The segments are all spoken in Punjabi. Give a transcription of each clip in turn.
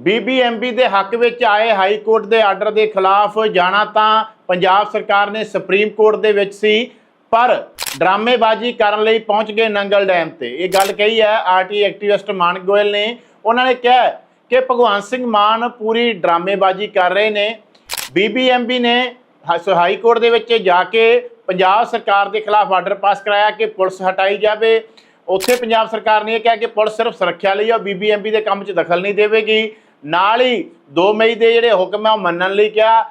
ਬੀਬੀਐਮਬੀ ਦੇ ਹੱਕ ਵਿੱਚ ਆਏ ਹਾਈ ਕੋਰਟ ਦੇ ਆਰਡਰ ਦੇ ਖਿਲਾਫ ਜਾਣਾ ਤਾਂ ਪੰਜਾਬ ਸਰਕਾਰ ਨੇ ਸੁਪਰੀਮ ਕੋਰਟ ਦੇ ਵਿੱਚ ਸੀ, ਪਰ ਡਰਾਮੇਬਾਜ਼ੀ ਕਰਨ ਲਈ ਪਹੁੰਚ ਗਏ ਨੰਗਲ ਡੈਮ ਤੇ। ਇਹ ਗੱਲ ਕਹੀ ਹੈ, ਆਰਟੀ ਐਕਟਿਵਿਸਟ ਮਾਨਕ ਗੋਇਲ ਨੇ। ਉਹਨਾਂ ਨੇ ਕਿਹਾ ਕਿ ਭਗਵੰਤ ਸਿੰਘ ਮਾਨ ਪੂਰੀ ਡਰਾਮੇਬਾਜ਼ੀ ਕਰ ਰਹੇ ਨੇ। ਬੀਬੀਐਮਬੀ ਨੇ ਹਾਈ ਕੋਰਟ ਦੇ ਵਿੱਚ ਜਾ ਕੇ ਪੰਜਾਬ ਸਰਕਾਰ ਦੇ ਖਿਲਾਫ ਆਰਡਰ ਪਾਸ ਕਰਾਇਆ ਕਿ ਪੁਲਿਸ ਹਟਾਈ ਜਾਵੇ। ਉੱਥੇ ਪੰਜਾਬ ਸਰਕਾਰ ਨੇ ਇਹ ਕਿਹਾ ਕਿ ਪੁਲਿਸ ਸਿਰਫ ਸੁਰੱਖਿਆ ਲਈ ਆ ਬੀਬੀਐਮਬੀ ਦੇ ਕੰਮ 'ਚ ਦਖਲ ਨਹੀਂ ਦੇਵੇਗੀ। ਨਾਲ ਹੀ 2 ਮਈ ਦੇ ਜਿਹੜੇ ਹੁਕਮ ਆ ਉਹ ਮੰਨਣ ਲਈ ਕਿਹਾ।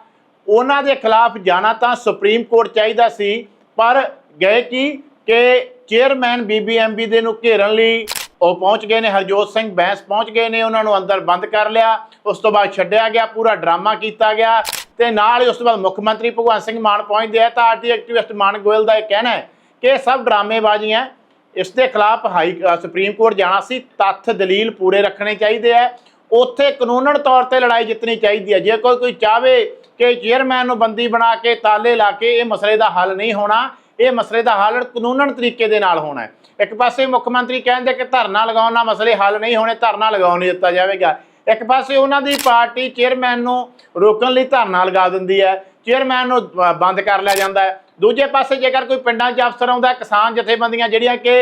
ਉਹਨਾਂ ਦੇ ਖਿਲਾਫ ਜਾਣਾ ਤਾਂ ਸੁਪਰੀਮ ਕੋਰਟ ਚਾਹੀਦਾ ਸੀ, ਪਰ ਗਏ ਕੀ ਕਿ ਚੇਅਰਮੈਨ ਬੀਬੀਐਮਬੀ ਦੇ ਨੂੰ ਘੇਰਨ ਲਈ ਉਹ ਪਹੁੰਚ ਗਏ ਨੇ, ਹਰਜੋਤ ਸਿੰਘ ਬੈਂਸ ਪਹੁੰਚ ਗਏ ਨੇ, ਉਹਨਾਂ ਨੂੰ ਅੰਦਰ ਬੰਦ ਕਰ ਲਿਆ। ਉਸ ਤੋਂ ਬਾਅਦ ਛੱਡਿਆ ਗਿਆ, ਪੂਰਾ ਡਰਾਮਾ ਕੀਤਾ ਗਿਆ ਤੇ ਨਾਲ ਹੀ ਉਸ ਤੋਂ ਬਾਅਦ ਮੁੱਖ ਮੰਤਰੀ ਭਗਵੰਤ ਸਿੰਘ ਮਾਨ ਪਹੁੰਚਦੇ ਆ। ਤਾਂ ਆਰਟੀ ਐਕਟਿਵਿਸਟ ਮਾਨ ਗੋਇਲ ਦਾ ਇਹ ਕਹਿਣਾ ਹੈ ਕਿ ਇਹ ਸਭ ਡਰਾਮੇਬਾਜ਼ੀਆਂ ਇਸ ਦੇ ਖਿਲਾਫ ਹਾਈ ਸੁਪਰੀਮ ਕੋਰਟ ਜਾਣਾ ਸੀ। ਤੱਥ ਦਲੀਲ ਪੂਰੇ ਰੱਖਣੇ ਚਾਹੀਦੇ ਆ। ਉੱਥੇ ਕਾਨੂੰਨਨ ਤੌਰ ਤੇ ਲੜਾਈ ਜਿੱਤਣੀ ਚਾਹੀਦੀ ਹੈ। ਜੇ ਕੋਈ ਕੋਈ ਚਾਹਵੇ ਕਿ ਚੇਅਰਮੈਨ ਨੂੰ ਬੰਦੀ ਬਣਾ ਕੇ ਤਾਲੇ ਲਾ ਕੇ ਇਹ ਮਸਲੇ ਦਾ ਹੱਲ ਨਹੀਂ ਹੋਣਾ, ਇਹ ਮਸਲੇ ਦਾ ਹੱਲ ਕਾਨੂੰਨਨ ਤਰੀਕੇ ਦੇ ਨਾਲ ਹੋਣਾ ਹੈ। ਇੱਕ ਪਾਸੇ ਮੁੱਖ ਮੰਤਰੀ ਕਹਿੰਦੇ ਕਿ ਧਰਨਾ ਲਗਾਉਣ ਨਾਲ ਮਸਲੇ ਹੱਲ ਨਹੀਂ ਹੋਣੇ, ਧਰਨਾ ਲਗਾਉਣ ਨਹੀਂ ਦਿੱਤਾ ਜਾਵੇਗਾ। ਇੱਕ ਪਾਸੇ ਉਹਨਾਂ ਦੀ ਪਾਰਟੀ ਚੇਅਰਮੈਨ ਨੂੰ ਰੋਕਣ ਲਈ ਧਰਨਾ ਲਗਾ ਦਿੰਦੀ ਹੈ। ਚੇਅਰਮੈਨ ਨੂੰ ਬ- ਬੰਦ ਕਰ ਲਿਆ ਜਾਂਦਾ ਹੈ। ਦੂਜੇ ਪਾਸੇ ਜੇਕਰ ਕੋਈ ਪਿੰਡਾਂ 'ਚ ਅਫਸਰ ਆਉਂਦਾ, ਕਿਸਾਨ ਜਥੇਬੰਦੀਆਂ ਜਿਹੜੀਆਂ ਕਿ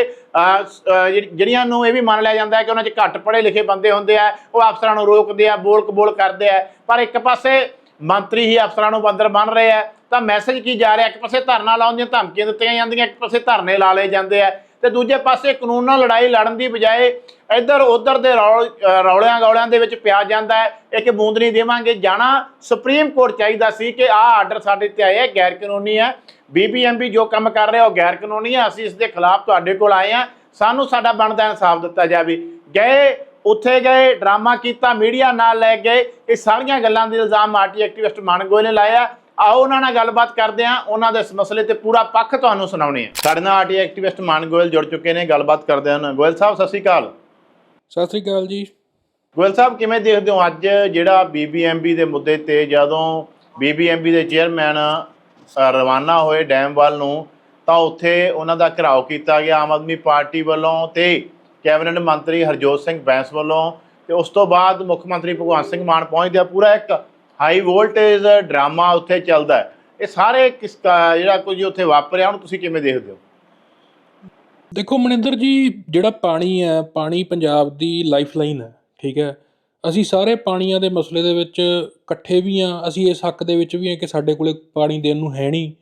ਜਿਹੜੀਆਂ ਨੂੰ ਇਹ ਵੀ ਮੰਨ ਲਿਆ ਜਾਂਦਾ ਹੈ ਕਿ ਉਹਨਾਂ 'ਚ ਘੱਟ ਪੜ੍ਹੇ ਲਿਖੇ ਬੰਦੇ ਹੁੰਦੇ ਆ, ਉਹ ਅਫਸਰਾਂ ਨੂੰ ਰੋਕਦੇ ਆ, ਬੋਲ ਕਬੋਲ ਕਰਦੇ ਆ। ਪਰ ਇੱਕ ਪਾਸੇ ਮੰਤਰੀ ਹੀ ਅਫਸਰਾਂ ਨੂੰ ਬੰਦਰ ਬਣ ਰਹੇ ਆ, ਤਾਂ ਮੈਸੇਜ ਕੀ ਜਾ ਰਿਹਾ? ਇੱਕ ਪਾਸੇ ਧਰਨਾ ਲਾਉਣ ਦੀਆਂ ਧਮਕੀਆਂ ਦਿੱਤੀਆਂ ਜਾਂਦੀਆਂ, ਇੱਕ ਪਾਸੇ ਧਰਨੇ ਲਾ ਲਏ ਜਾਂਦੇ ਆ। ਤੇ ਦੂਜੇ ਪਾਸੇ ਕਾਨੂੰਨ ਨਾਲ ਲੜਾਈ ਲੜਨ ਦੀ ਬਜਾਏ ਇੱਧਰ ਉੱਧਰ ਦੇ ਰੌਲ ਰੌਲਿਆਂ ਗੌਲਿਆਂ ਦੇ ਵਿੱਚ ਪਿਆ ਜਾਂਦਾ ਹੈ। ਇਹ ਬੂੰਦ ਨਹੀਂ ਦੇਵਾਂਗੇ। ਜਾਣਾ ਸੁਪਰੀਮ ਕੋਰਟ ਚਾਹੀਦਾ ਸੀ ਕਿ ਆਹ ਆਰਡਰ ਸਾਡੇ ਤੇ ਆਏ ਹੈ ਗੈਰ ਕਾਨੂੰਨੀ ਹੈ। ਬੀਬੀਐਮਬੀ ਜੋ ਕੰਮ ਕਰ ਰਿਹਾ ਉਹ ਗੈਰ ਕਾਨੂੰਨੀ ਹੈ ਅਸੀਂ ਇਸ ਦੇ ਖਿਲਾਫ ਤੁਹਾਡੇ ਕੋਲ ਆਏ ਹਾਂ ਸਾਨੂੰ ਸਾਡਾ ਬਣਦਾ ਇਨਸਾਫ ਦਿੱਤਾ ਜਾਵੇ। ਗਏ ਉੱਥੇ ਗਏ ਡਰਾਮਾ ਕੀਤਾ ਮੀਡੀਆ ਨਾਲ ਲੈ ਗਏ ਇਹ ਸਾਰੀਆਂ ਗੱਲਾਂ ਦੇ ਇਲਜ਼ਾਮ ਆਰਟੀ ਐਕਟਿਵਿਸਟ ਮਾਨਗੋਏ ਨੇ ਲਾਇਆ ਆਓ ਉਹਨਾਂ ਨਾਲ ਗੱਲਬਾਤ ਕਰਦੇ ਹਾਂ ਉਹਨਾਂ ਦੇ ਇਸ ਮਸਲੇ ਤੇ ਪੂਰਾ ਪੱਖ ਤੁਹਾਨੂੰ ਸੁਣਾਉਣੇ ਆ ਸਾਡੇ ਨਾਲ ਆਰਟੀ ਐਕਟਿਵਿਸਟ ਮਾਨ ਗੋਇਲ ਜੁੜ ਚੁੱਕੇ ਨੇ ਗੱਲਬਾਤ ਕਰਦੇ ਹਨ। ਗੋਇਲ ਸਾਹਿਬ ਸਤਿ ਸ਼੍ਰੀ ਅਕਾਲ। ਸਤਿ ਸ੍ਰੀ ਅਕਾਲ ਜੀ। ਗੋਇਲ ਸਾਹਿਬ ਕਿਵੇਂ ਦੇਖਦੇ ਹੋ ਅੱਜ ਜਿਹੜਾ ਬੀਬੀਐਮਬੀ ਦੇ ਮੁੱਦੇ ਤੇ ਜਦੋਂ ਬੀਬੀਐਮਬੀ ਦੇ ਚੇਅਰਮੈਨ ਰਵਾਨਾ ਹੋਏ ਡੈਮ ਵੱਲ ਨੂੰ, ਤਾਂ ਉੱਥੇ ਉਹਨਾਂ ਦਾ ਘਿਰਾਓ ਕੀਤਾ ਗਿਆ ਆਮ ਆਦਮੀ ਪਾਰਟੀ ਵੱਲੋਂ ਤੇ ਕੈਬਨਿਟ ਮੰਤਰੀ ਹਰਜੋਤ ਸਿੰਘ ਬੈਂਸ ਵੱਲੋਂ। ਤੇ ਉਸ ਤੋਂ ਬਾਅਦ ਮੁੱਖ ਮੰਤਰੀ ਭਗਵੰਤ ਸਿੰਘ ਮਾਨ ਪਹੁੰਚਦੇ ਆ। ਪੂਰਾ ਇੱਕ ਹਾਈ ਵੋਲਟੇਜ ਡਰਾਮਾ ਉੱਥੇ ਚੱਲਦਾ ਇਹ ਸਾਰੇ ਕਿਸ ਜਿਹੜਾ ਕੁਝ ਉੱਥੇ ਵਾਪਰਿਆ, ਉਹਨੂੰ ਤੁਸੀਂ ਕਿਵੇਂ ਦੇਖਦੇ ਹੋ? ਦੇਖੋ ਮਨਿੰਦਰ ਜੀ, ਜਿਹੜਾ ਪਾਣੀ ਹੈ, ਪਾਣੀ ਪੰਜਾਬ ਦੀ ਲਾਈਫਲਾਈਨ ਹੈ, ਠੀਕ ਹੈ? ਅਸੀਂ ਸਾਰੇ ਪਾਣੀਆਂ ਦੇ ਮਸਲੇ ਦੇ ਵਿੱਚ ਇਕੱਠੇ ਵੀ ਆ ਅਸੀਂ ਇਸ ਹੱਕ ਦੇ ਵਿੱਚ ਵੀ ਆ ਕਿ ਸਾਡੇ ਕੋਲੇ ਪਾਣੀ ਦੇਣ ਨੂੰ ਹੈ ਨਹੀਂ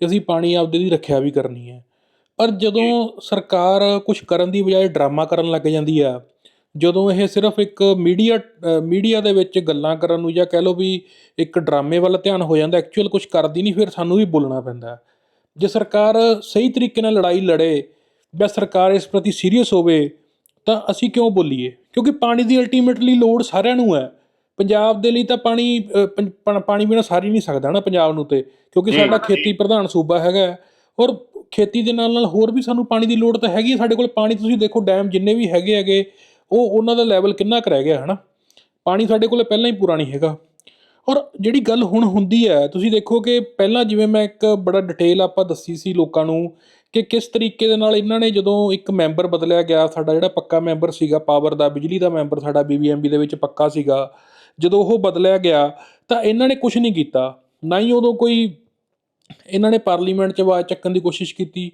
ਤੇ ਅਸੀਂ ਪਾਣੀ ਆਪਦੇ ਦੀ ਰੱਖਿਆ ਵੀ ਕਰਨੀ ਹੈ। ਪਰ ਜਦੋਂ ਸਰਕਾਰ ਕੁਝ ਕਰਨ ਦੀ ਬਜਾਏ ਡਰਾਮਾ ਕਰਨ ਲੱਗ ਜਾਂਦੀ ਆ ਜਦੋਂ ਇਹ ਸਿਰਫ ਇੱਕ ਮੀਡੀਆ ਮੀਡੀਆ ਦੇ ਵਿੱਚ ਗੱਲਾਂ ਕਰਨ ਨੂੰ ਜਾਂ ਕਹਿ ਲਓ ਵੀ ਇੱਕ ਡਰਾਮੇ ਵੱਲ ਧਿਆਨ ਹੋ ਜਾਂਦਾ ਐਕਚੁਅਲ ਕੁਝ ਕਰਦੀ ਨਹੀਂ ਫਿਰ ਸਾਨੂੰ ਵੀ ਬੋਲਣਾ ਪੈਂਦਾ। ਜੇ ਸਰਕਾਰ ਸਹੀ ਤਰੀਕੇ ਨਾਲ ਲੜਾਈ ਲੜੇ ਜਾਂ ਸਰਕਾਰ ਇਸ ਪ੍ਰਤੀ ਸੀਰੀਅਸ ਹੋਵੇ ਤਾਂ ਅਸੀਂ ਕਿਉਂ ਬੋਲੀਏ? ਕਿਉਂਕਿ ਪਾਣੀ ਦੀ ਅਲਟੀਮੇਟਲੀ ਲੋੜ ਸਾਰਿਆਂ ਨੂੰ ਹੈ ਪੰਜਾਬ ਦੇ ਲਈ ਤਾਂ ਪਾਣੀ ਪਾਣੀ ਬਿਨਾਂ ਸਾਰੀ ਨਹੀਂ ਸਕਦਾ ਨਾ ਪੰਜਾਬ ਨੂੰ ਤੇ ਕਿਉਂਕਿ। ਸਾਡਾ ਖੇਤੀ ਪ੍ਰਧਾਨ ਸੂਬਾ ਹੈਗਾ। ਔਰ ਖੇਤੀ ਦੇ ਨਾਲ ਨਾਲ ਹੋਰ ਵੀ ਸਾਨੂੰ ਪਾਣੀ ਦੀ ਲੋੜ ਤਾਂ ਹੈਗੀ। ਸਾਡੇ ਕੋਲ ਪਾਣੀ ਤੁਸੀਂ ਦੇਖੋ ਡੈਮ ਜਿੰਨੇ ਵੀ ਹੈਗੇ ਹੈਗੇ ਉਹ ਉਹਨਾਂ ਦਾ ਲੈਵਲ ਕਿੰਨਾ ਕੁ ਰਹਿ ਗਿਆ ਹਨਾ ਪਾਣੀ ਸਾਡੇ ਕੋਲ ਪਹਿਲਾਂ ਹੀ ਪੂਰਾ ਨਹੀਂ ਹੈਗਾ ਔਰ ਜਿਹੜੀ ਗੱਲ ਹੁਣ ਹੁੰਦੀ ਹੈ ਤੁਸੀਂ ਦੇਖੋ ਕਿ ਪਹਿਲਾਂ ਜਿਵੇਂ ਮੈਂ ਇੱਕ ਬੜਾ ਡਿਟੇਲ ਆਪਾਂ ਦੱਸੀ ਸੀ ਲੋਕਾਂ ਨੂੰ ਕਿ ਕਿਸ ਤਰੀਕੇ ਦੇ ਨਾਲ ਇਹਨਾਂ ਨੇ ਜਦੋਂ ਇੱਕ ਮੈਂਬਰ ਬਦਲਿਆ ਗਿਆ, ਸਾਡਾ ਜਿਹੜਾ ਪੱਕਾ ਮੈਂਬਰ ਸੀਗਾ, ਪਾਵਰ ਦਾ, ਬਿਜਲੀ ਦਾ ਮੈਂਬਰ ਸਾਡਾ ਬੀਬੀਐਮਬੀ ਦੇ ਵਿੱਚ ਪੱਕਾ ਸੀਗਾ, ਜਦੋਂ ਉਹ ਬਦਲਿਆ ਗਿਆ, ਤਾਂ ਇਹਨਾਂ ਨੇ ਕੁਝ ਨਹੀਂ ਕੀਤਾ। ਨਾ ਹੀ ਉਦੋਂ ਕੋਈ ਇਹਨਾਂ ਨੇ ਪਾਰਲੀਮੈਂਟ 'ਚ ਆਵਾਜ਼ ਚੱਕਣ ਦੀ ਕੋਸ਼ਿਸ਼ ਕੀਤੀ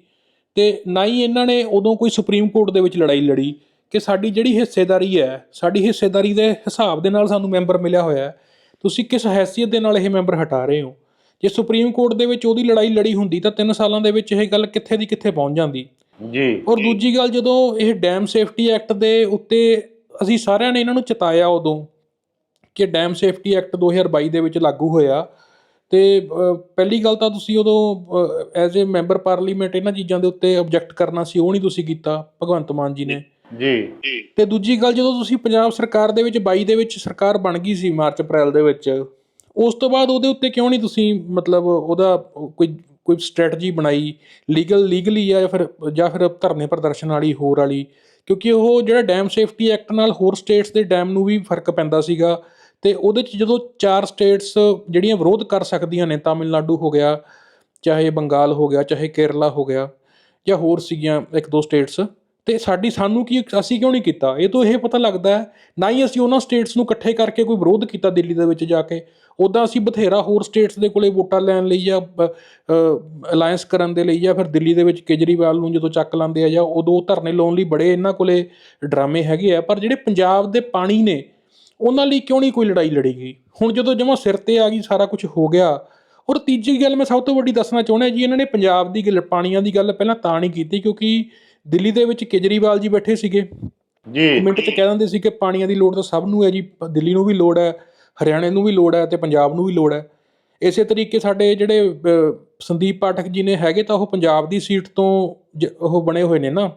ਤੇ ਨਾ ਹੀ ਇਹਨਾਂ ਨੇ ਉਦੋਂ ਕੋਈ ਸੁਪਰੀਮ ਕੋਰਟ ਦੇ ਵਿੱਚ ਲੜਾਈ ਲੜੀ ਕਿ ਸਾਡੀ ਜਿਹੜੀ ਹਿੱਸੇਦਾਰੀ ਹੈ, ਸਾਡੀ ਹਿੱਸੇਦਾਰੀ ਦੇ ਹਿਸਾਬ ਦੇ ਨਾਲ ਸਾਨੂੰ ਮੈਂਬਰ ਮਿਲਿਆ ਹੋਇਆ ਹੈ। ਤੁਸੀਂ ਕਿਸ ਹੈਸੀਅਤ ਦੇ ਨਾਲ ਇਹ ਮੈਂਬਰ ਹਟਾ ਰਹੇ ਹੋ? ਜੇ ਸੁਪਰੀਮ ਕੋਰਟ ਦੇ ਵਿੱਚ ਉਹਦੀ ਲੜਾਈ ਲੜੀ ਹੁੰਦੀ ਤਾਂ 3 ਸਾਲਾਂ ਦੇ ਵਿੱਚ ਇਹ ਗੱਲ ਕਿੱਥੇ ਦੀ ਕਿੱਥੇ ਪਹੁੰਚ ਜਾਂਦੀ। ਜੀ। ਔਰ ਦੂਜੀ ਗੱਲ ਜਦੋਂ ਇਹ ਡੈਮ ਸੇਫਟੀ ਐਕਟ ਦੇ ਉੱਤੇ ਅਸੀਂ ਸਾਰਿਆਂ ਨੇ ਇਹਨਾਂ ਨੂੰ ਚਿਤਾਇਆ ਉਦੋਂ ਕਿ ਡੈਮ ਸੇਫਟੀ ਐਕਟ 2022 ਦੇ ਵਿੱਚ ਲਾਗੂ ਹੋਇਆ ਤੇ ਪਹਿਲੀ ਗੱਲ ਤਾਂ ਤੁਸੀਂ ਉਦੋਂ ਐਜ਼ ਅ ਮੈਂਬਰ ਪਾਰਲੀਮੈਂਟ ਇਹਨਾਂ ਚੀਜ਼ਾਂ ਦੇ ਉੱਤੇ ਆਬਜੈਕਟ ਕਰਨਾ ਸੀ ਉਹ ਨਹੀਂ ਤੁਸੀਂ ਕੀਤਾ ਭਗਵੰਤ ਮਾਨ ਜੀ ਨੇ। ਜੀ। ਤੇ ਦੂਜੀ ਗੱਲ ਜਦੋਂ ਤੁਸੀਂ ਪੰਜਾਬ ਸਰਕਾਰ ਦੇ ਵਿੱਚ 22 ਦੇ ਵਿੱਚ ਸਰਕਾਰ ਬਣ ਗਈ ਸੀ ਮਾਰਚ ਅਪ੍ਰੈਲ ਦੇ ਵਿੱਚ ਉਸ ਤੋਂ ਬਾਅਦ ਉਹਦੇ ਉੱਤੇ ਕਿਉਂ ਨਹੀਂ ਤੁਸੀਂ ਮਤਲਬ ਉਹਦਾ ਕੋਈ ਕੋਈ ਸਟ੍ਰੈਟਜੀ ਬਣਾਈ ਲੀਗਲ ਲੀਗਲੀ ਜਾਂ ਫਿਰ ਜਾਂ ਫਿਰ ਧਰਨੇ ਪ੍ਰਦਰਸ਼ਨ ਵਾਲੀ, ਹੋਰ ਵਾਲੀ? ਕਿਉਂਕਿ ਉਹ ਜਿਹੜਾ ਡੈਮ ਸੇਫਟੀ ਐਕਟ ਨਾਲ ਹੋਰ ਸਟੇਟਸ ਦੇ ਡੈਮ ਨੂੰ ਵੀ ਫ਼ਰਕ ਪੈਂਦਾ ਸੀਗਾ ਤੇ ਉਹਦੇ ਚ ਜਦੋਂ ਚਾਰ ਸਟੇਟਸ ਜਿਹੜੀਆਂ ਵਿਰੋਧ ਕਰ ਸਕਦੀਆਂ ਨੇ, ਤਾਮਿਲਨਾਡੂ ਹੋ ਗਿਆ, ਚਾਹੇ ਬੰਗਾਲ ਹੋ ਗਿਆ, ਚਾਹੇ ਕੇਰਲਾ ਹੋ ਗਿਆ ਜਾਂ ਹੋਰ ਸੀਗੀਆਂ ਇੱਕ ਦੋ ਸਟੇਟਸ ਤੇ ਸਾਡੀ ਸਾਨੂੰ ਕੀ ਅਸੀਂ ਕਿਉਂ ਨਹੀਂ ਕੀਤਾ? ਇਹ ਤੋਂ ਇਹ ਪਤਾ ਲੱਗਦਾ ਹੈ, ਨਾ ਹੀ ਅਸੀਂ ਉਹਨਾਂ ਸਟੇਟਸ ਨੂੰ ਇਕੱਠੇ ਕਰਕੇ ਕੋਈ ਵਿਰੋਧ ਕੀਤਾ ਦਿੱਲੀ ਦੇ ਵਿੱਚ ਜਾ ਕੇ। ਉਦਾਂ ਅਸੀਂ ਬਥੇਰਾ ਹੋਰ ਸਟੇਟਸ ਦੇ ਕੋਲੇ ਵੋਟਾਂ ਲੈਣ ਲਈ ਜਾਂ ਅਲਾਈਅੰਸ ਕਰਨ ਦੇ ਲਈ ਜਾਂ ਫਿਰ ਦਿੱਲੀ ਦੇ ਵਿੱਚ ਕੇਜਰੀਵਾਲ ਨੂੰ ਜਦੋਂ ਚੱਕ ਲਾਉਂਦੇ ਆ ਜਾਂ ਉਦੋਂ ਧਰਨੇ ਲਾਉਣ ਲਈ ਬੜੇ ਇਹਨਾਂ ਕੋਲੇ ਡਰਾਮੇ ਹੈਗੇ ਆ, ਪਰ ਜਿਹੜੇ ਪੰਜਾਬ ਦੇ ਪਾਣੀ ਨੇ, ਉਹਨਾਂ ਲਈ ਕਿਉਂ ਨਹੀਂ ਕੋਈ ਲੜਾਈ ਲੜੀ ਗਈ ਹੁਣ ਜਦੋਂ ਜਮਾ ਸਿਰ ਤੇ ਆ ਗਈ, ਸਾਰਾ ਕੁਝ ਹੋ ਗਿਆ। ਔਰ ਤੀਜੀ ਗੱਲ ਮੈਂ ਸਭ ਤੋਂ ਵੱਡੀ ਦੱਸਣਾ ਚਾਹੁੰਦਾ ਜੀ, ਇਹਨਾਂ ਨੇ ਪੰਜਾਬ ਦੀ ਗੱਲ, ਪਾਣੀਆਂ ਦੀ ਗੱਲ ਪਹਿਲਾਂ ਤਾਂ ਨਹੀਂ ਕੀਤੀ ਕਿਉਂਕਿ ਦਿੱਲੀ ਦੇ ਵਿੱਚ ਕੇਜਰੀਵਾਲ ਜੀ ਬੈਠੇ ਸੀਗੇ। ਜੀ। ਮਿੰਟ 'ਚ ਕਹਿ ਦਿੰਦੇ ਸੀ ਕਿ ਪਾਣੀਆਂ ਦੀ ਲੋੜ ਤਾਂ ਸਭ ਨੂੰ ਹੈ ਜੀ ਦਿੱਲੀ ਨੂੰ ਵੀ ਲੋੜ ਹੈ ਹਰਿਆਣੇ ਨੂੰ ਵੀ ਲੋੜ ਹੈ ਤੇ ਪੰਜਾਬ ਨੂੰ ਵੀ ਲੋੜ ਹੈ। ਇਸੇ ਤਰੀਕੇ ਸਾਡੇ ਜਿਹੜੇ ਸੰਦੀਪ ਪਾਠਕ ਜੀ ਨੇ ਹੈਗੇ ਤਾਂ ਉਹ ਪੰਜਾਬ ਦੀ ਸੀਟ ਤੋਂ ਉਹ ਬਣੇ ਹੋਏ ਨੇ ਨਾ।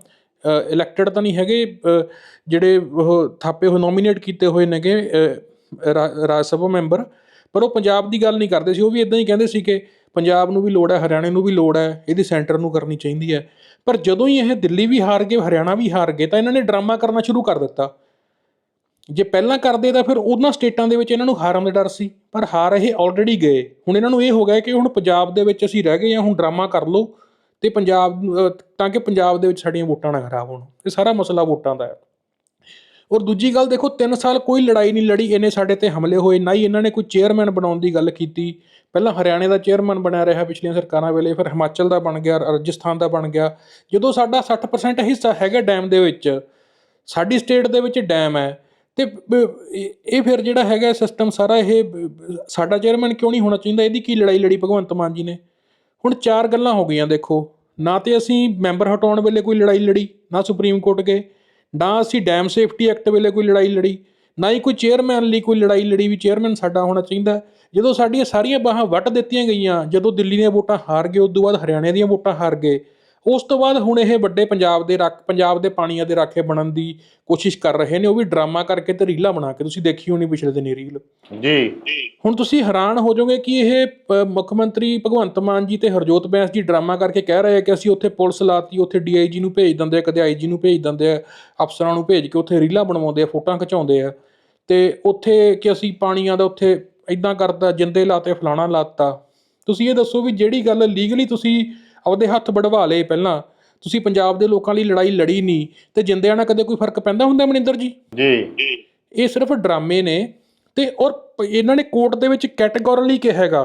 ਇਲੈਕਟਡ ਤਾਂ ਨਹੀਂ ਹੈਗੇ ਜਿਹੜੇ ਉਹ ਥਾਪੇ ਹੋਏ ਨੋਮੀਨੇਟ ਕੀਤੇ ਹੋਏ ਨੇਗੇ ਰਾਜ ਸਭਾ ਮੈਂਬਰ। ਪਰ ਉਹ ਪੰਜਾਬ ਦੀ ਗੱਲ ਨਹੀਂ ਕਰਦੇ ਸੀ ਉਹ ਵੀ ਇਦਾਂ ਹੀ ਕਹਿੰਦੇ ਸੀ ਕਿ ਪੰਜਾਬ ਨੂੰ ਵੀ ਲੋੜ ਹੈ ਹਰਿਆਣੇ ਨੂੰ ਵੀ ਲੋੜ ਹੈ ਇਹਦੀ ਸੈਂਟਰ ਨੂੰ ਕਰਨੀ ਚਾਹੀਦੀ ਹੈ। ਪਰ ਜਦੋਂ ਹੀ ਇਹ ਦਿੱਲੀ ਵੀ ਹਾਰ ਗਏ, ਹਰਿਆਣਾ ਵੀ ਹਾਰ ਗਏ, ਤਾਂ ਇਹਨਾਂ ਨੇ ਡਰਾਮਾ ਕਰਨਾ ਸ਼ੁਰੂ ਕਰ ਦਿੱਤਾ। ਜੇ ਪਹਿਲਾਂ ਕਰਦੇ ਤਾਂ ਫਿਰ ਉਹਨਾਂ ਸਟੇਟਾਂ ਦੇ ਵਿੱਚ ਇਹਨਾਂ ਨੂੰ ਹਾਰਨ ਦਾ ਡਰ ਸੀ, ਪਰ ਹਾਰ ਇਹ ਆਲਰੇਡੀ ਗਏ। ਹੁਣ ਇਹਨਾਂ ਨੂੰ ਇਹ ਹੋ ਗਿਆ ਕਿ ਹੁਣ ਪੰਜਾਬ ਦੇ ਵਿੱਚ ਅਸੀਂ ਰਹਿ ਗਏ ਹਾਂ, ਹੁਣ ਡਰਾਮਾ ਕਰ ਲਓ ਤੇ ਪੰਜਾਬ ਤਾਂ ਕਿ ਪੰਜਾਬ ਦੇ ਵਿੱਚ ਸਾਡੀਆਂ ਵੋਟਾਂ ਨਾ ਖਰਾਬ ਹੋਣ। ਇਹ ਸਾਰਾ ਮਸਲਾ ਵੋਟਾਂ ਦਾ ਹੈ। ਔਰ ਦੂਜੀ ਗੱਲ ਦੇਖੋ 3 ਸਾਲ ਕੋਈ ਲੜਾਈ ਨਹੀਂ ਲੜੀ, ਇਹਨੇ ਸਾਡੇ ਤੇ ਹਮਲੇ ਹੋਏ, ਨਾ ਹੀ ਇਹਨਾਂ ਨੇ ਕੋਈ ਚੇਅਰਮੈਨ ਬਣਾਉਣ ਦੀ ਗੱਲ ਕੀਤੀ। ਪਹਿਲਾਂ ਹਰਿਆਣੇ ਦਾ ਚੇਅਰਮੈਨ ਬਣਿਆ ਰਿਹਾ ਪਿਛਲੀਆਂ ਸਰਕਾਰਾਂ ਵੇਲੇ, ਫਿਰ ਹਿਮਾਚਲ ਦਾ ਬਣ ਗਿਆ, ਰਾਜਸਥਾਨ ਦਾ ਬਣ ਗਿਆ। ਜਦੋਂ ਸਾਡਾ 60% ਹਿੱਸਾ ਹੈਗਾ ਡੈਮ ਦੇ ਵਿੱਚ, ਸਾਡੀ ਸਟੇਟ ਦੇ ਵਿੱਚ ਡੈਮ ਹੈ, ਤੇ ਇਹ ਇਹ ਫਿਰ ਜਿਹੜਾ ਹੈਗਾ ਸਿਸਟਮ ਸਾਰਾ ਇਹ, ਸਾਡਾ ਚੇਅਰਮੈਨ ਕਿਉਂ ਨਹੀਂ ਹੋਣਾ ਚਾਹੀਦਾ? ਇਹਦੀ ਕੀ ਲੜਾਈ ਲੜੀ ਭਗਵੰਤ ਮਾਨ ਜੀ ਨੇ? ਹੁਣ ਚਾਰ ਗੱਲਾਂ ਹੋ ਗਈਆਂ ਦੇਖੋ। ਨਾ ਤੇ ਅਸੀਂ ਮੈਂਬਰ ਹਟਾਉਣ ਵੇਲੇ ਕੋਈ ਲੜਾਈ ਲੜੀ, ਨਾ ਸੁਪਰੀਮ ਕੋਰਟ ਗਏ ਨਾ ਅਸੀਂ ਡੈਮ ਸੇਫਟੀ ਐਕਟ ਵੇਲੇ ਕੋਈ ਲੜਾਈ ਲੜੀ, ਨਾ ਹੀ ਕੋਈ ਚੇਅਰਮੈਨ ਲਈ ਕੋਈ ਲੜਾਈ ਲੜੀ ਵੀ ਚੇਅਰਮੈਨ ਸਾਡਾ ਹੋਣਾ ਚਾਹੀਦਾ ਜਦੋਂ ਸਾਡੀਆਂ ਸਾਰੀਆਂ ਬਾਹਾਂ ਵੱਟ ਦਿੱਤੀਆਂ ਗਈਆਂ, ਜਦੋਂ ਦਿੱਲੀ ਦੀਆਂ ਵੋਟਾਂ ਹਾਰ ਗਏ, ਉਸ ਤੋਂ ਬਾਅਦ ਹਰਿਆਣੇ ਦੀਆਂ ਵੋਟਾਂ ਹਾਰ ਗਏ ਉਸ ਤੋਂ ਬਾਅਦ ਹੁਣ ਇਹ ਵੱਡੇ ਪੰਜਾਬ ਦੇ ਰੱਖ ਪੰਜਾਬ ਦੇ ਪਾਣੀਆਂ ਦੇ ਰਾਖੇ ਬਣਨ ਦੀ ਕੋਸ਼ਿਸ਼ ਕਰ ਰਹੇ ਨੇ ਉਹ ਵੀ ਡਰਾਮਾ ਕਰਕੇ ਤੇ ਰੀਲਾਂ ਬਣਾ ਕੇ ਤੁਸੀਂ ਦੇਖੀ ਹੋਣੀ ਪਿਛਲੇ ਦਿਨੀ ਰੀਲ। ਜੀ। ਹੁਣ ਤੁਸੀਂ ਹੈਰਾਨ ਹੋ ਜਾਓਗੇ ਕਿ ਇਹ ਮੁੱਖ ਮੰਤਰੀ ਭਗਵੰਤ ਮਾਨ ਜੀ ਤੇ ਹਰਜੋਤ ਬੈਂਸ ਜੀ ਡਰਾਮਾ ਕਰਕੇ ਕਹਿ ਰਹੇ ਆ ਕਿ ਅਸੀਂ ਉੱਥੇ ਪੁਲਿਸ ਲਾਤੀ ਉੱਥੇ ਡੀਆਈਜੀ ਨੂੰ ਭੇਜ ਦਿੰਦੇ ਆ ਕਦੇ ਆਈਜੀ ਨੂੰ ਭੇਜ ਦਿੰਦੇ ਆ ਅਫਸਰਾਂ ਨੂੰ ਭੇਜ ਕੇ ਉੱਥੇ ਰੀਲਾਂ ਬਣਵਾਉਂਦੇ ਆ ਫੋਟੋਆਂ ਖਿਚਾਉਂਦੇ ਆ। ਤੇ ਉੱਥੇ ਕਿ ਅਸੀਂ ਪਾਣੀਆਂ ਦਾ ਉੱਥੇ ਇਦਾਂ ਕਰਦਾ ਜਿੰਦੇ ਲਾਤੇ ਫਲਾਣਾ ਲਾਤਾ। ਤੁਸੀਂ ਇਹ ਦੱਸੋ ਵੀ ਜਿਹੜੀ ਗੱਲ ਲੀਗਲੀ ਤੁਸੀਂ ਆਪਦੇ ਹੱਥ ਵੜਵਾ ਲਏ ਪਹਿਲਾਂ। ਤੁਸੀਂ ਪੰਜਾਬ ਦੇ ਲੋਕਾਂ ਲਈ ਲੜਾਈ ਲੜੀ ਨਹੀਂ ਤੇ ਜਿੰਦਿਆਂ ਨਾਲ ਕਦੇ ਕੋਈ ਫ਼ਰਕ ਪੈਂਦਾ ਹੁੰਦਾ ਮਨਿੰਦਰ ਜੀ? ਜੀ। ਇਹ ਸਿਰਫ ਡਰਾਮੇ ਨੇ ਤੇ ਔਰ ਇਹਨਾਂ ਨੇ ਕੋਰਟ ਦੇ ਵਿੱਚ ਕੈਟੇਗੋਰੀਲੀ ਕਿਹਾ ਹੈਗਾ।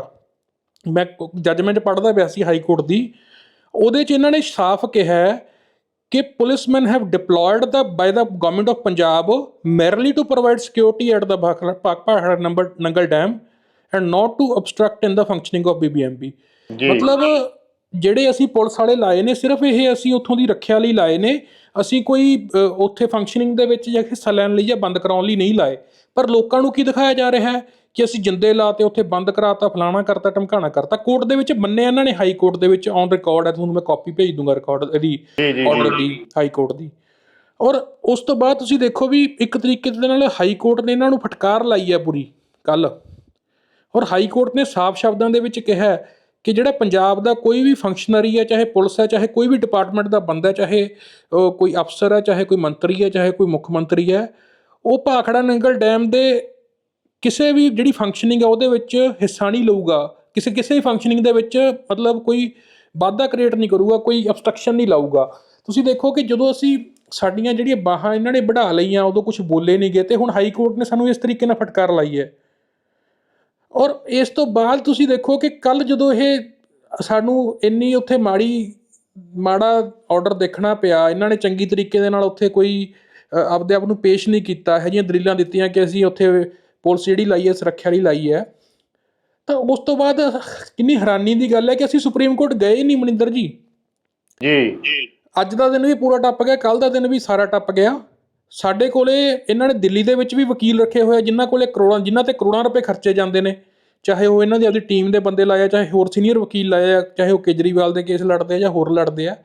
ਮੈਂ ਜੱਜਮੈਂਟ ਪੜ੍ਹਦਾ ਪਿਆ ਸੀ ਹਾਈ ਕੋਰਟ ਦੀ। ਉਹਦੇ 'ਚ ਇਹਨਾਂ ਨੇ ਸਾਫ਼ ਕਿਹਾ ਕਿ policemen have deployed the by the government of Punjab merely to provide security at the ਪਾਕਪਾਹੜ number Nangal dam and not to obstruct in the functioning of BBMB ਮਤਲਬ ਜਿਹੜੇ ਅਸੀਂ ਪੁਲਿਸ ਵਾਲੇ ਲਾਏ ਨੇ ਸਿਰਫ ਇਹ ਅਸੀਂ ਉੱਥੋਂ ਦੀ ਰੱਖਿਆ ਲਈ ਲਾਏ ਨੇ। ਅਸੀਂ ਕੋਈ ਉੱਥੇ ਫੰਕਸ਼ਨਿੰਗ ਦੇ ਵਿੱਚ ਜਾਂ ਹਿੱਸਾ ਲੈਣ ਲਈ ਜਾਂ ਬੰਦ ਕਰਾਉਣ ਲਈ ਨਹੀਂ ਲਾਏ। ਪਰ ਲੋਕਾਂ ਨੂੰ ਕੀ ਦਿਖਾਇਆ ਜਾ ਰਿਹਾ ਹੈ ਕਿ ਅਸੀਂ ਜਿੰਦੇ ਲਾਤੇ ਉੱਥੇ ਬੰਦ ਕਰਾਤਾ ਫਲਾਣਾ ਕਰਤਾ ਟਮਕਾਣਾ ਕਰਤਾ। ਕੋਰਟ ਦੇ ਵਿੱਚ ਮੰਨਿਆ ਇਹਨਾਂ ਨੇ ਹਾਈ ਕੋਰਟ ਦੇ ਵਿੱਚ ਔਨ ਰਿਕਾਰਡ ਹੈ ਤੁਹਾਨੂੰ ਮੈਂ ਕਾਪੀ ਭੇਜ ਦੂੰਗਾ ਰਿਕਾਰਡ ਇਹਦੀ ਆਰਡਰ ਦੀ ਹਾਈ ਕੋਰਟ ਦੀ। ਔਰ ਉਸ ਤੋਂ ਬਾਅਦ ਤੁਸੀਂ ਦੇਖੋ ਵੀ ਇੱਕ ਤਰੀਕੇ ਦੇ ਨਾਲ ਹਾਈ ਕੋਰਟ ਨੇ ਇਹਨਾਂ ਨੂੰ ਫਟਕਾਰ ਲਾਈ ਹੈ ਪੂਰੀ ਕੱਲ ਔਰ ਹਾਈ ਕੋਰਟ ਨੇ ਸਾਫ਼ ਸ਼ਬਦਾਂ ਦੇ ਵਿੱਚ ਕਿਹਾ ਕਿ ਜਿਹੜਾ ਪੰਜਾਬ ਦਾ ਕੋਈ ਵੀ ਫੰਕਸ਼ਨਰੀ ਹੈ, ਚਾਹੇ ਪੁਲਿਸ ਹੈ, ਚਾਹੇ ਕੋਈ ਵੀ ਡਿਪਾਰਟਮੈਂਟ ਦਾ ਬੰਦਾ ਚਾਹੇ ਕੋਈ ਅਫਸਰ ਹੈ, ਚਾਹੇ ਕੋਈ ਮੰਤਰੀ ਹੈ, ਚਾਹੇ ਕੋਈ ਮੁੱਖ ਮੰਤਰੀ ਹੈ, ਉਹ ਭਾਖੜਾ ਨੰਗਲ ਡੈਮ ਦੇ ਕਿਸੇ ਵੀ ਜਿਹੜੀ ਫੰਕਸ਼ਨਿੰਗ ਹੈ, ਉਹਦੇ ਵਿੱਚ ਹਿੱਸਾ ਨਹੀਂ ਲਊਗਾ। ਕਿਸੇ ਕਿਸੇ ਵੀ ਫੰਕਸ਼ਨਿੰਗ ਦੇ ਵਿੱਚ ਮਤਲਬ ਕੋਈ ਵਾਧਾ ਕ੍ਰੀਏਟ ਨਹੀਂ ਕਰੂਗਾ, ਕੋਈ ਅਬਸਟ੍ਰਕਸ਼ਨ ਨਹੀਂ ਲਾਊਗਾ। ਤੁਸੀਂ ਦੇਖੋ ਕਿ ਜਦੋਂ ਅਸੀਂ ਸਾਡੀਆਂ ਜਿਹੜੀਆਂ ਬਾਹਾਂ ਇਹਨਾਂ ਨੇ ਵਧਾ ਲਈਆਂ, ਉਦੋਂ ਕੁਝ ਬੋਲੇ ਨਹੀਂ ਗਏ ਤੇ ਹੁਣ ਹਾਈ ਕੋਰਟ ਨੇ ਸਾਨੂੰ ਇਸ ਤਰੀਕੇ ਨਾਲ ਫਟਕਾਰ ਲਾਈ ਹੈ। ਔਰ ਇਸ ਤੋਂ ਬਾਅਦ ਤੁਸੀਂ ਦੇਖੋ ਕਿ ਕੱਲ ਜਦੋਂ ਇਹ ਸਾਨੂੰ ਇੰਨੀ ਉੱਥੇ ਮਾੜੀ ਮਾੜਾ ਆਰਡਰ ਦੇਖਣਾ ਪਿਆ ਇਹਨਾਂ ਨੇ ਚੰਗੀ ਤਰੀਕੇ ਦੇ ਨਾਲ ਉੱਥੇ ਕੋਈ ਆਪਦੇ ਆਪ ਨੂੰ ਪੇਸ਼ ਨਹੀਂ ਕੀਤਾ ਇਹ ਜਿਹੀਆਂ ਦਲੀਲਾਂ ਦਿੱਤੀਆਂ ਕਿ ਅਸੀਂ ਉੱਥੇ ਪੁਲਿਸ ਜਿਹੜੀ ਲਾਈ ਹੈ ਸੁਰੱਖਿਆ ਲਈ ਲਾਈ ਹੈ। ਤਾਂ ਉਸ ਤੋਂ ਬਾਅਦ ਕਿੰਨੀ ਹੈਰਾਨੀ ਦੀ ਗੱਲ ਹੈ ਕਿ ਅਸੀਂ ਸੁਪਰੀਮ ਕੋਰਟ ਗਏ ਹੀ ਨਹੀਂ ਮਨਿੰਦਰ ਜੀ। ਜੀ। ਅੱਜ ਦਾ ਦਿਨ ਵੀ ਪੂਰਾ ਟੱਪ ਗਿਆ ਕੱਲ ਦਾ ਦਿਨ ਵੀ ਸਾਰਾ ਟੱਪ ਗਿਆ। ਸਾਡੇ ਕੋਲੇ ਇਹਨਾਂ ਨੇ ਦਿੱਲੀ ਦੇ ਵਿੱਚ ਵੀ ਵਕੀਲ ਰੱਖੇ ਹੋਏ ਆ ਜਿਨ੍ਹਾਂ ਕੋਲੇ ਕਰੋੜਾਂ ਜਿਨ੍ਹਾਂ ਤੇ ਕਰੋੜਾਂ ਰੁਪਏ ਖਰਚੇ ਜਾਂਦੇ ਨੇ। ਚਾਹੇ ਉਹ ਇਹਨਾਂ ਦੀ ਆਪਦੀ ਟੀਮ ਦੇ ਬੰਦੇ ਲਾਏ ਆ ਚਾਹੇ ਹੋਰ ਸੀਨੀਅਰ ਵਕੀਲ ਲਾਏ ਆ ਚਾਹੇ ਉਹ ਕੇਜਰੀਵਾਲ ਦੇ ਕੇਸ ਲੜਦੇ ਆ ਜਾਂ ਹੋਰ ਲੜਦੇ ਆ।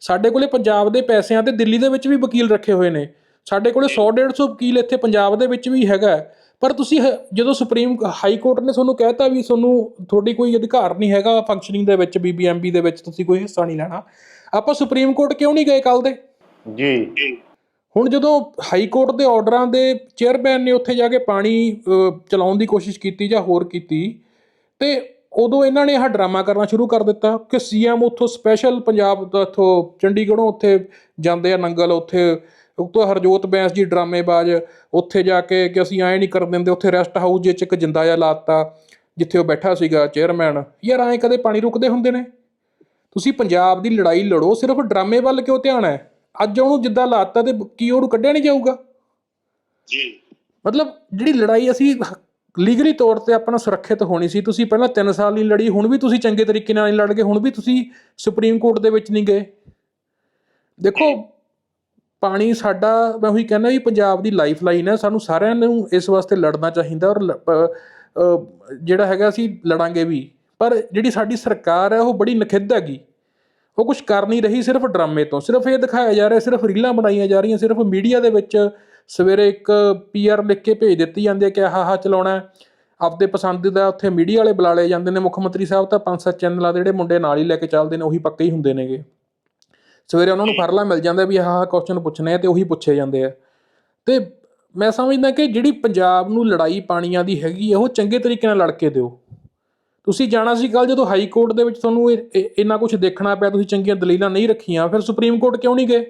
ਸਾਡੇ ਕੋਲੇ ਪੰਜਾਬ ਦੇ ਪੈਸਿਆਂ ਤੇ ਦਿੱਲੀ ਦੇ ਵਿੱਚ ਵੀ ਵਕੀਲ ਰੱਖੇ ਹੋਏ ਨੇ। ਸਾਡੇ ਕੋਲੇ 100 150 ਵਕੀਲ ਇੱਥੇ ਪੰਜਾਬ ਦੇ ਵਿੱਚ ਵੀ ਹੈਗਾ। ਪਰ ਤੁਸੀਂ ਹ- ਜਦੋਂ ਸੁਪਰੀਮ ਹਾਈ ਕੋਰਟ ਨੇ ਤੁਹਾਨੂੰ ਕਹਿਤਾ ਵੀ ਤੁਹਾਨੂੰ ਤੁਹਾਡੀ ਕੋਈ ਅਧਿਕਾਰ ਨਹੀਂ ਹੈਗਾ ਫੰਕਸ਼ਨਿੰਗ ਦੇ ਵਿੱਚ ਬੀਬੀਐਮਬੀ ਦੇ ਵਿੱਚ ਤੁਸੀਂ ਕੋਈ ਹਿੱਸਾ ਨਹੀਂ ਲੈਣਾ। ਆਪਾਂ ਸੁਪਰੀਮ ਕੋਰਟ ਕਿਉਂ ਨਹੀਂ ਗਏ ਕੱਲ ਦੇ? ਜੀ। ਹੁਣ ਜਦੋਂ ਹਾਈ ਕੋਰਟ ਦੇ ਆਰਡਰਾਂ ਦੇ ਚੇਅਰਮੈਨ ਨੇ ਉੱਥੇ ਜਾ ਕੇ ਪਾਣੀ ਚਲਾਉਣ ਦੀ ਕੋਸ਼ਿਸ਼ ਕੀਤੀ ਜਾਂ ਹੋਰ ਕੀਤੀ, ਤੇ ਉਦੋਂ ਇਹਨਾਂ ਨੇ ਆਹ ਡਰਾਮਾ ਕਰਨਾ ਸ਼ੁਰੂ ਕਰ ਦਿੱਤਾ ਕਿ ਸੀਐਮ ਉੱਥੋਂ ਸਪੈਸ਼ਲ ਪੰਜਾਬ ਦਾ ਇੱਥੋਂ ਚੰਡੀਗੜ੍ਹੋਂ ਉੱਥੇ ਜਾਂਦੇ ਆ ਨੰਗਲ, ਉੱਥੇ ਉਤੋਂ ਹਰਜੋਤ ਬੈਂਸ ਜੀ ਡਰਾਮੇਬਾਜ਼ ਉੱਥੇ ਜਾ ਕੇ ਕਿ ਅਸੀਂ ਐਂ ਨਹੀਂ ਕਰ ਦਿੰਦੇ, ਉੱਥੇ ਰੈਸਟ ਹਾਊਸ ਜੇ ਚ ਇੱਕ ਜਿੰਦਾ ਜਿਹਾ ਲਾਤਾ, ਜਿੱਥੇ ਉਹ ਬੈਠਾ ਸੀਗਾ ਚੇਅਰਮੈਨ। ਯਾਰ ਐਂ ਕਦੇ ਪਾਣੀ ਰੁਕਦੇ ਹੁੰਦੇ ਨੇ? ਤੁਸੀਂ ਪੰਜਾਬ ਦੀ ਲੜਾਈ ਲੜੋ, ਸਿਰਫ ਡਰਾਮੇ ਵੱਲ ਕਿਉਂ ਧਿਆਨ ਹੈ? ਅੱਜ ਉਹਨੂੰ ਜਿੱਦਾਂ ਲਾਤਾ ਤੇ ਕੀ ਉਹਨੂੰ ਕੱਢਿਆ ਨਹੀਂ ਜਾਊਗਾ? ਜੀ। ਮਤਲਬ ਜਿਹੜੀ ਲੜਾਈ ਅਸੀਂ ਲੀਗਲੀ ਤੌਰ ਤੇ ਆਪਣਾ ਸੁਰੱਖਿਅਤ ਹੋਣੀ ਸੀ ਤੁਸੀਂ ਪਹਿਲਾਂ 3 ਸਾਲ ਨਹੀਂ ਲੜੀ ਹੁਣ ਵੀ ਤੁਸੀਂ ਚੰਗੇ ਤਰੀਕੇ ਨਾਲ ਨਹੀਂ ਲੜ ਗਏ ਹੁਣ ਵੀ ਤੁਸੀਂ ਸੁਪਰੀਮ ਕੋਰਟ ਦੇ ਵਿੱਚ ਨਹੀਂ ਗਏ। ਦੇਖੋ ਪਾਣੀ ਸਾਡਾ ਮੈਂ ਉਹੀ ਕਹਿੰਦਾ ਵੀ ਪੰਜਾਬ ਦੀ ਲਾਈਫ ਲਾਈਨ ਹੈ ਸਾਨੂੰ ਸਾਰਿਆਂ ਨੂੰ ਇਸ ਵਾਸਤੇ ਲੜਨਾ ਚਾਹੀਦਾ ਔਰ ਜਿਹੜਾ ਹੈਗਾ ਅਸੀਂ ਲੜਾਂਗੇ ਵੀ। ਪਰ ਜਿਹੜੀ ਸਾਡੀ ਸਰਕਾਰ ਹੈ ਉਹ ਬੜੀ ਨਖਿੱਧ ਹੈਗੀ। ਉਹ ਕੁਝ ਕਰ ਨਹੀਂ ਰਹੀ ਸਿਰਫ ਡਰਾਮੇ ਤੋਂ, ਸਿਰਫ ਇਹ ਦਿਖਾਇਆ ਜਾ ਰਿਹਾ, ਸਿਰਫ ਰੀਲਾਂ ਬਣਾਈਆਂ ਜਾ ਰਹੀਆਂ, ਸਿਰਫ ਮੀਡੀਆ ਦੇ ਵਿੱਚ ਸਵੇਰੇ ਇੱਕ ਪੀਆਰ ਲਿਖ ਕੇ ਭੇਜ ਦਿੱਤੀ ਜਾਂਦੀ ਹੈ ਕਿ ਆਹ ਆਹ ਚਲਾਉਣਾ ਆਪਦੇ ਪਸੰਦੀਦਾ ਉੱਥੇ ਮੀਡੀਆ ਵਾਲੇ ਬੁਲਾ ਲਏ ਜਾਂਦੇ ਨੇ, ਮੁੱਖ ਮੰਤਰੀ ਸਾਹਿਬ ਤਾਂ ਪੰਜ ਸੱਤ ਚੈਨਲਾਂ ਦੇ ਜਿਹੜੇ ਮੁੰਡੇ ਨਾਲ ਹੀ ਲੈ ਕੇ ਚੱਲਦੇ ਨੇ, ਉਹੀ ਪੱਕੇ ਹੀ ਹੁੰਦੇ ਨੇਗੇ। ਸਵੇਰੇ ਉਹਨਾਂ ਨੂੰ ਫਰਲਾ ਮਿਲ ਜਾਂਦਾ ਵੀ ਆਹ ਆਹ ਕੁਐਸਚਨ ਪੁੱਛਣੇ ਆ ਤੇ ਉਹੀ ਪੁੱਛੇ ਜਾਂਦੇ ਆ। ਤੇ ਮੈਂ ਸਮਝਦਾ ਕਿ ਜਿਹੜੀ ਪੰਜਾਬ ਨੂੰ ਲੜਾਈ ਪਾਣੀਆਂ ਦੀ ਹੈਗੀ ਆ, ਉਹ ਚੰਗੇ ਤਰੀਕੇ ਨਾਲ ਲੜ ਕੇ ਦਿਓ। ਤੁਸੀਂ ਜਾਣਾ ਸੀ ਕੱਲ ਜਦੋਂ ਹਾਈ ਕੋਰਟ ਦੇ ਵਿੱਚ ਤੁਹਾਨੂੰ ਇੰਨਾ ਕੁਝ ਦੇਖਣਾ ਪਿਆ ਤੁਸੀਂ ਚੰਗੀਆਂ ਦਲੀਲਾਂ ਨਹੀਂ ਰੱਖੀਆਂ ਫਿਰ ਸੁਪਰੀਮ ਕੋਰਟ ਕਿਉਂ ਨਹੀਂ ਗਏ?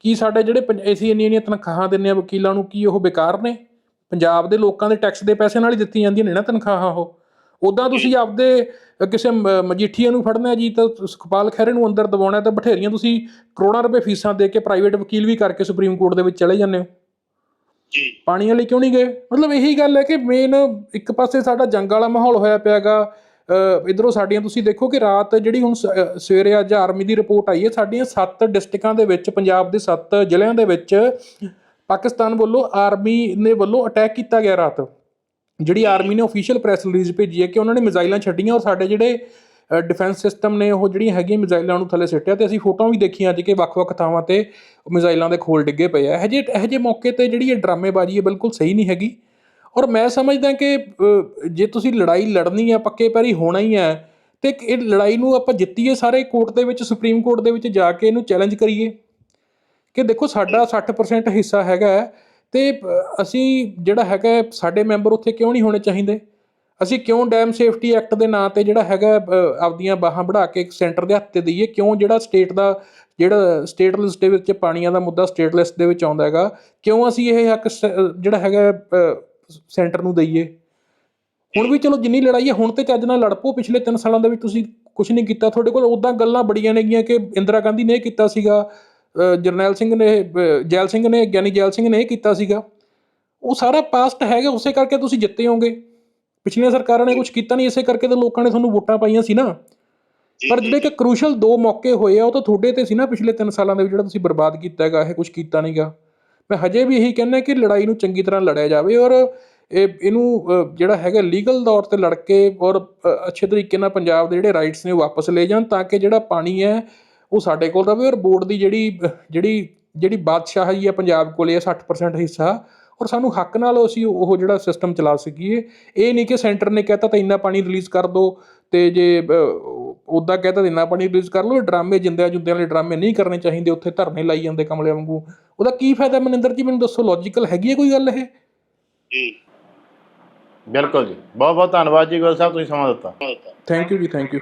ਕੀ ਸਾਡੇ ਜਿਹੜੇ ਅਸੀਂ ਇੰਨੀਆਂ ਇੰਨੀਆਂ ਤਨਖਾਹਾਂ ਦਿੰਦੇ ਆ ਵਕੀਲਾਂ ਨੂੰ ਕੀ ਉਹ ਬੇਕਾਰ ਨੇ? ਪੰਜਾਬ ਦੇ ਲੋਕਾਂ ਦੇ ਟੈਕਸ ਦੇ ਪੈਸੇ ਨਾਲ ਹੀ ਦਿੱਤੀਆਂ ਜਾਂਦੀਆਂ ਨੇ ਨਾ ਤਨਖਾਹਾਂ ਉਹ। ਉਦਾਂ ਤੁਸੀਂ ਆਪਦੇ ਕਿਸੇ ਮ- ਮਜੀਠੀਏ ਨੂੰ ਫੜਨਾ ਜੀ ਤਾਂ ਸੁਖਪਾਲ ਖਹਿਰੇ ਨੂੰ ਅੰਦਰ ਦਬਾਉਣਾ ਤਾਂ ਬਠੇਰੀਆਂ ਤੁਸੀਂ ਕਰੋੜਾਂ ਰੁਪਏ ਫੀਸਾਂ ਦੇ ਕੇ ਪ੍ਰਾਈਵੇਟ ਵਕੀਲ ਵੀ ਕਰਕੇ ਸੁਪਰੀਮ ਕੋਰਟ ਦੇ ਵਿੱਚ ਚਲੇ ਜਾਂਦੇ ਹੋ। ਜੀ। ਪਾਣੀ ਵਾਲੇ ਕਿਉਂ ਨਹੀਂ ਗਏ? ਮਤਲਬ ਇਹੀ ਗੱਲ ਹੈ ਕਿ ਮੇਨ ਇੱਕ ਪਾਸੇ ਸਾਡਾ ਜੰਗ ਵਾਲਾ ਮਾਹੌਲ ਹੋਇਆ ਪਿਆਗਾ। ਇਧਰੋਂ ਸਾਡੀਆਂ ਤੁਸੀਂ ਦੇਖੋ ਕਿ ਰਾਤ ਜਿਹੜੀ ਹੁਣ ਸ- ਸਵੇਰੇ ਅੱਜ ਆਰਮੀ ਦੀ ਰਿਪੋਰਟ ਆਈ ਹੈ, ਸਾਡੀਆਂ 7 ਡਿਸਟ੍ਰਿਕਾਂ ਦੇ ਵਿੱਚ, ਪੰਜਾਬ ਦੇ 7 ਜ਼ਿਲ੍ਹਿਆਂ ਦੇ ਵਿੱਚ ਪਾਕਿਸਤਾਨ ਵੱਲੋਂ ਆਰਮੀ ਨੇ ਵੱਲੋਂ ਅਟੈਕ ਕੀਤਾ ਗਿਆ ਰਾਤ। ਜਿਹੜੀ ਆਰਮੀ ਨੇ ਅਫੀਸ਼ੀਅਲ ਪ੍ਰੈਸ ਰਿਲੀਜ਼ ਭੇਜੀ ਹੈ ਕਿ ਉਹਨਾਂ ਨੇ ਮਿਜ਼ਾਈਲਾਂ ਛੱਡੀਆਂ ਔਰ ਸਾਡੇ ਜਿਹੜੇ ਡਿਫੈਂਸ ਸਿਸਟਮ ਨੇ ਉਹ ਜਿਹੜੀਆਂ ਹੈਗੀਆਂ ਮਿਜ਼ਾਈਲਾਂ ਨੂੰ ਥੱਲੇ ਸਿੱਟਿਆ ਤੇ ਅਸੀਂ ਫੋਟੋਆਂ ਵੀ ਦੇਖੀਆਂ ਅੱਜ ਕਿ ਵੱਖ-ਵੱਖ ਥਾਵਾਂ ਤੇ ਮਿਜ਼ਾਈਲਾਂ ਦੇ ਖੋਲ ਡਿੱਗੇ ਪਏ ਆ। ਇਹ ਜੇ ਇਹ ਜੇ ਮੌਕੇ ਤੇ ਜਿਹੜੀ ਇਹ ਡਰਾਮੇਬਾਜ਼ੀ ਹੈ ਬਿਲਕੁਲ ਸਹੀ ਨਹੀਂ ਹੈਗੀ। ਔਰ ਮੈਂ ਸਮਝਦਾ ਕਿ ਜੇ ਤੁਸੀਂ ਲੜਾਈ ਲੜਨੀ ਆ, ਪੱਕੇ ਪੈਰੀ ਹੋਣਾ ਹੀ ਹੈ ਤੇ ਇਹ ਲੜਾਈ ਨੂੰ ਆਪਾਂ ਜਿੱਤੀਏ ਸਾਰੇ ਕੋਰਟ ਦੇ ਵਿੱਚ, ਸੁਪਰੀਮ ਕੋਰਟ ਦੇ ਵਿੱਚ ਜਾ ਕੇ ਇਹਨੂੰ ਚੈਲੰਜ ਕਰੀਏ। ਕਿ ਦੇਖੋ ਸਾਡਾ 60% ਹਿੱਸਾ ਹੈਗਾ ਹੈ ਤੇ ਅਸੀਂ ਜਿਹੜਾ ਹੈਗਾ ਸਾਡੇ ਮੈਂਬਰ ਉੱਥੇ ਕਿਉਂ ਨਹੀਂ ਹੋਣੇ ਚਾਹੀਦੇ? ਅਸੀਂ ਕਿਉਂ ਡੈਮ ਸੇਫਟੀ ਐਕਟ ਦੇ ਨਾਂ ਤੇ ਜਿਹੜਾ ਹੈਗਾ ਆਪਦੀਆਂ ਬਾਹਾਂ ਵਧਾ ਕੇ ਸੈਂਟਰ ਦੇ ਹੱਥ ਤੇ ਦਈਏ? ਕਿਉਂ ਜਿਹੜਾ ਸਟੇਟ ਦਾ, ਜਿਹੜਾ ਸਟੇਟ ਲਿਸਟ ਦੇ ਵਿੱਚ ਪਾਣੀਆਂ ਦਾ ਮੁੱਦਾ ਸਟੇਟ ਲਿਸਟ ਦੇ ਵਿੱਚ ਆਉਂਦਾ ਹੈਗਾ, ਕਿਉਂ ਅਸੀਂ ਇਹ ਹੱਕ ਸ- ਜਿਹੜਾ ਹੈਗਾ ਸੈਂਟਰ ਨੂੰ ਦਈਏ? ਹੁਣ ਵੀ ਚਲੋ ਜਿੰਨੀ ਲੜਾਈ ਹੈ, ਹੁਣ ਤੇ ਚੱਜ ਨਾਲ ਲੜ ਪੋ ਪਿਛਲੇ 3 ਸਾਲਾਂ ਦੇ ਵਿੱਚ ਤੁਸੀਂ ਕੁਝ ਨਹੀਂ ਕੀਤਾ। ਤੁਹਾਡੇ ਕੋਲ ਉਦਾਂ ਗੱਲਾਂ ਬੜੀਆਂ ਨੇਗੀਆਂ ਕਿ ਇੰਦਰਾ ਗਾਂਧੀ ਨੇ ਕੀਤਾ ਸੀਗਾ ਜਰਨੈਲ ਸਿੰਘ ਨੇ ਜੈਲ ਸਿੰਘ ਨੇ, ਗਿਆਨੀ ਜੈਲ ਸਿੰਘ ਨੇ ਇਹ ਕੀਤਾ ਸੀਗਾ। ਉਹ ਸਾਰਾ ਪਾਸਟ ਹੈਗਾ, ਉਸੇ ਕਰਕੇ ਤੁਸੀਂ ਜਿੱਤੇ ਹੋਗੇ। ਪਿਛਲੀਆਂ ਸਰਕਾਰਾਂ ਨੇ ਕੁਝ ਕੀਤਾ ਨਹੀਂ ਇਸੇ ਕਰਕੇ ਤਾਂ ਲੋਕਾਂ ਨੇ ਤੁਹਾਨੂੰ ਵੋਟਾਂ ਪਾਈਆਂ ਸੀ ਨਾ। ਪਰ ਜਿਹੜੇ ਕਿ ਕ੍ਰੂਸ਼ਲ ਦੋ ਮੌਕੇ ਹੋਏ ਆ ਉਹ ਤਾਂ ਤੁਹਾਡੇ ਤੇ ਸੀ ਨਾ ਪਿਛਲੇ 3 ਸਾਲਾਂ ਦੇ ਵਿੱਚ ਜਿਹੜਾ ਤੁਸੀਂ ਬਰਬਾਦ ਕੀਤਾ ਹੈਗਾ ਇਹ ਕੁਝ ਕੀਤਾ ਨਹੀਂਗਾ ਮੈਂ ਹਜੇ ਵੀ ਇਹੀ ਕਹਿੰਦਾ ਕਿ ਲੜਾਈ ਨੂੰ ਚੰਗੀ ਤਰ੍ਹਾਂ ਲੜਿਆ ਜਾਵੇ ਔਰ ਇਹ ਇਹਨੂੰ ਜਿਹੜਾ ਹੈਗਾ ਲੀਗਲ ਤੌਰ ਤੇ ਲੜ ਕੇ ਔਰ ਅੱਛੇ ਤਰੀਕੇ ਨਾਲ ਪੰਜਾਬ ਦੇ ਜਿਹੜੇ ਰਾਈਟਸ ਨੇ ਵਾਪਸ ਲੈ ਜਾਣ ਤਾਂ ਕਿ ਜਿਹੜਾ ਪਾਣੀ ਹੈ ਉਹ ਸਾਡੇ ਕੋਲ ਰਵੇ ਔਰ ਬੋਰਡ ਦੀ ਜਿਹੜੀ ਜਿਹੜੀ ਜਿਹੜੀ ਬਾਦਸ਼ਾਹੀ ਹੈ ਪੰਜਾਬ ਕੋਲੇ ਹੈ 60% ਹਿੱਸਾ ਔਰ ਸਾਨੂੰ ਹੱਕ ਨਾਲ ਅਸੀਂ ਉਹ ਜਿਹੜਾ ਸਿਸਟਮ ਚਲਾ ਸਕੀਏ। ਇਹ ਨਹੀਂ ਕਿ ਸੈਂਟਰ ਨੇ ਕਹਿਤਾ ਤਾਂ ਇੰਨਾ ਪਾਣੀ ਰਿਲੀਜ਼ ਕਰ ਦਿਓ ਤੇ ਜੇ ਉਦਾਂ ਕਹਿਤਾ ਇੰਨਾ ਪਾਣੀ ਰਿਲੀਜ਼ ਕਰ ਲਓ ਡਰਾਮੇ ਜਿੰਦਿਆਂ ਜੁੰਦਿਆਂ ਵਾਲੇ ਡਰਾਮੇ ਨਹੀਂ ਕਰਨੇ ਚਾਹੀਦੇ ਉੱਥੇ ਧਰਨੇ ਲਾਈ ਜਾਂਦੇ ਕਮਲੇ ਵਾਂਗੂ। ਉਹਦਾ ਕੀ ਫਾਇਦਾ ਮਨਿੰਦਰ ਜੀ ਮੈਨੂੰ ਦੱਸੋ ਲੌਜੀਕਲ ਹੈਗੀ ਹੈ ਕੋਈ ਗੱਲ ਇਹ? ਜੀ। ਬਿਲਕੁਲ ਜੀ। ਬਹੁਤ ਬਹੁਤ ਧੰਨਵਾਦ ਜੀ ਗੋਲ ਸਾਹਿਬ ਤੁਸੀਂ ਸਮਾਂ ਦਿੱਤਾ। Thank you ji thank you